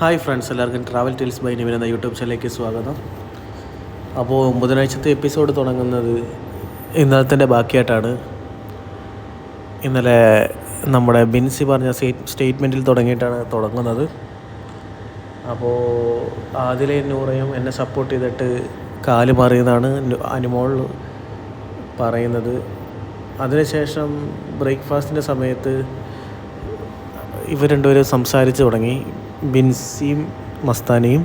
Hi friends എല്ലാവർക്കും travel tales by Nivin എന്ന YouTube ചാനലിലേക്ക് സ്വാഗതം. അപ്പോൾ ബുധനാഴ്ചത്തെ എപ്പിസോഡ് തുടങ്ങുന്നത് ഇന്നലത്തിന്റെ ബാക്കിയായിട്ടാണ്. ഇന്നലെ നമ്മുടെ ബിൻസി പറഞ്ഞ സ്റ്റേറ്റ്മെന്റിൽ തുടങ്ങിയിട്ടാണ് തുടങ്ങുന്നത്. അപ്പോൾ ആദിലെ നൂറയും എന്നെ സപ്പോർട്ട് ചെയ്തിട്ട് കാൽ മാറിയതാണ് അനുമോൾ പറയുന്നത്. അതിനുശേഷം ബ്രേക്ക്ഫാസ്റ്റിന്റെ സമയത്ത് ഇവർ രണ്ടുപേരും സംസാരിച്ച് തുടങ്ങി. ബിൻസിയും മസ്താനിയും.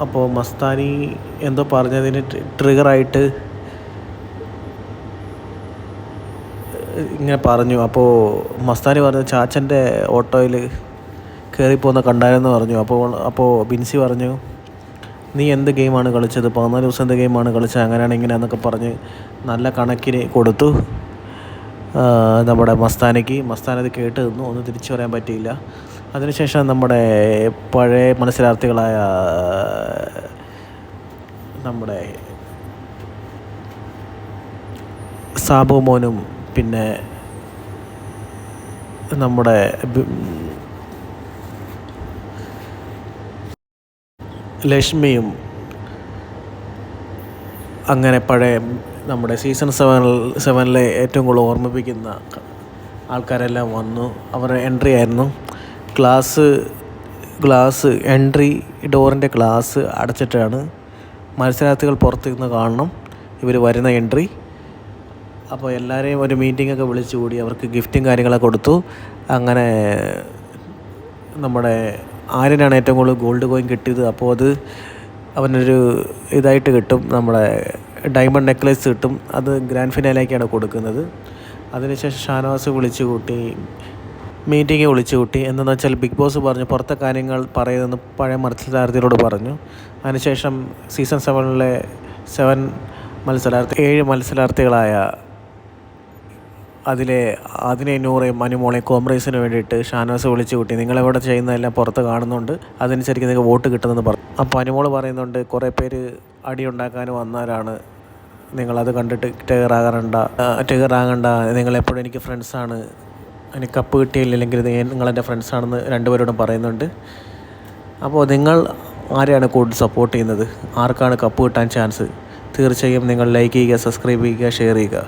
അപ്പോൾ മസ്താനി എന്തോ പറഞ്ഞതിന് ട്രിഗറായിട്ട് ഇങ്ങനെ പറഞ്ഞു. അപ്പോൾ മസ്താനി പറഞ്ഞു ചാച്ചന്റെ ഓട്ടോയിൽ കയറിപ്പോകുന്ന കണ്ടായിരുന്നു പറഞ്ഞു. അപ്പോൾ അപ്പോൾ ബിൻസി പറഞ്ഞു നീ എന്ത് ഗെയിമാണ് കളിച്ചത്? പതിനാല് ദിവസം എന്ത് ഗെയിമാണ് കളിച്ചത്? അങ്ങനെയാണ് ഇങ്ങനെയാണെന്നൊക്കെ പറഞ്ഞ് നല്ല കണക്കിന് കൊടുത്തു. നമ്മുടെ മസ്താനയ്ക്ക് മസ്താനത് കേട്ട് നിന്നു. ഒന്നും തിരിച്ചു പറയാൻ പറ്റിയില്ല. അതിനുശേഷം നമ്മുടെ പഴയ മത്സരാർത്ഥികളായ നമ്മുടെ സാബു മോനും പിന്നെ നമ്മുടെ ലക്ഷ്മിയും അങ്ങനെ പഴയ നമ്മുടെ സീസൺ സെവൻ സെവനിലെ ഏറ്റവും കൂടുതൽ ഓർമ്മിപ്പിക്കുന്ന ആൾക്കാരെല്ലാം വന്നു. അവരുടെ എൻട്രി ആയിരുന്നു. ഗ്ലാസ് ഗ്ലാസ് എൻട്രി ഡോറിന്റെ ഗ്ലാസ് അടച്ചിട്ടാണ് മത്സരാർത്ഥികൾ പുറത്തു നിന്ന് കാണണം. ഇവർ വരുന്ന എൻട്രി. അപ്പോൾ എല്ലാവരെയും ഒരു മീറ്റിംഗ് ഒക്കെ വിളിച്ചു കൂടി അവർക്ക് ഗിഫ്റ്റും കാര്യങ്ങളൊക്കെ കൊടുത്തു. അങ്ങനെ നമ്മുടെ ആര്യനാണ് ഏറ്റവും കൂടുതൽ ഗോൾഡ് കോയിൻ കിട്ടിയത്. അപ്പോൾ അത് അവനൊരു ഇതായിട്ട് കിട്ടും. നമ്മുടെ ഡയമണ്ട് നെക്ലേസ് കിട്ടും. അത് ഗ്രാൻഡ് ഫിനാലേക്കാണ് കൊടുക്കുന്നത്. അതിനുശേഷം ഷാനവാസ് വിളിച്ചു കൂട്ടി മീറ്റിംഗ് വിളിച്ചു കൂട്ടി. എന്തെന്ന് വെച്ചാൽ ബിഗ് ബോസ് പറഞ്ഞു പുറത്തെ കാര്യങ്ങൾ പറയുമെന്ന് പഴയ മത്സരാർത്ഥികളോട് പറഞ്ഞു. അതിനുശേഷം സീസൺ സെവനിലെ സെവൻ മത്സരാർത്ഥി ഏഴ് മത്സരാർത്ഥികളായ അതിലെ അതിനെ നൂറേയും മനുമോളെയും കോംപ്രൈസിന് വേണ്ടിയിട്ട് ഷാനവാസ് വിളിച്ചു കൂട്ടി. നിങ്ങളെവിടെ ചെയ്യുന്നതെല്ലാം പുറത്ത് കാണുന്നുണ്ട്. അതനുസരിച്ച് നിങ്ങൾക്ക് വോട്ട് കിട്ടുമെന്ന് പറഞ്ഞു. അപ്പോൾ അനുമോൾ പറയുന്നുണ്ട് കുറേ പേര് അടി ഉണ്ടാക്കാൻ വന്നവരാണ്. നിങ്ങളത് കണ്ടിട്ട് ടേറാകണ്ട ടേറാകണ്ട നിങ്ങളെപ്പോഴും എനിക്ക് ഫ്രണ്ട്സാണ് എനിക്ക് കപ്പ് കിട്ടിയില്ലെങ്കിൽ ഇത് നിങ്ങളെന്റെ ഫ്രണ്ട്സാണെന്ന് രണ്ടുപേരോടും പറയുന്നുണ്ട്. അപ്പോൾ നിങ്ങൾ ആരെയാണ് കൂടുതൽ സപ്പോർട്ട് ചെയ്യുന്നത്? ആർക്കാണ് കപ്പ് കിട്ടാൻ ചാൻസ് തീർച്ചയായും നിങ്ങൾ ലൈക്ക് ചെയ്യുക സബ്സ്ക്രൈബ് ചെയ്യുക ഷെയർ ചെയ്യുക.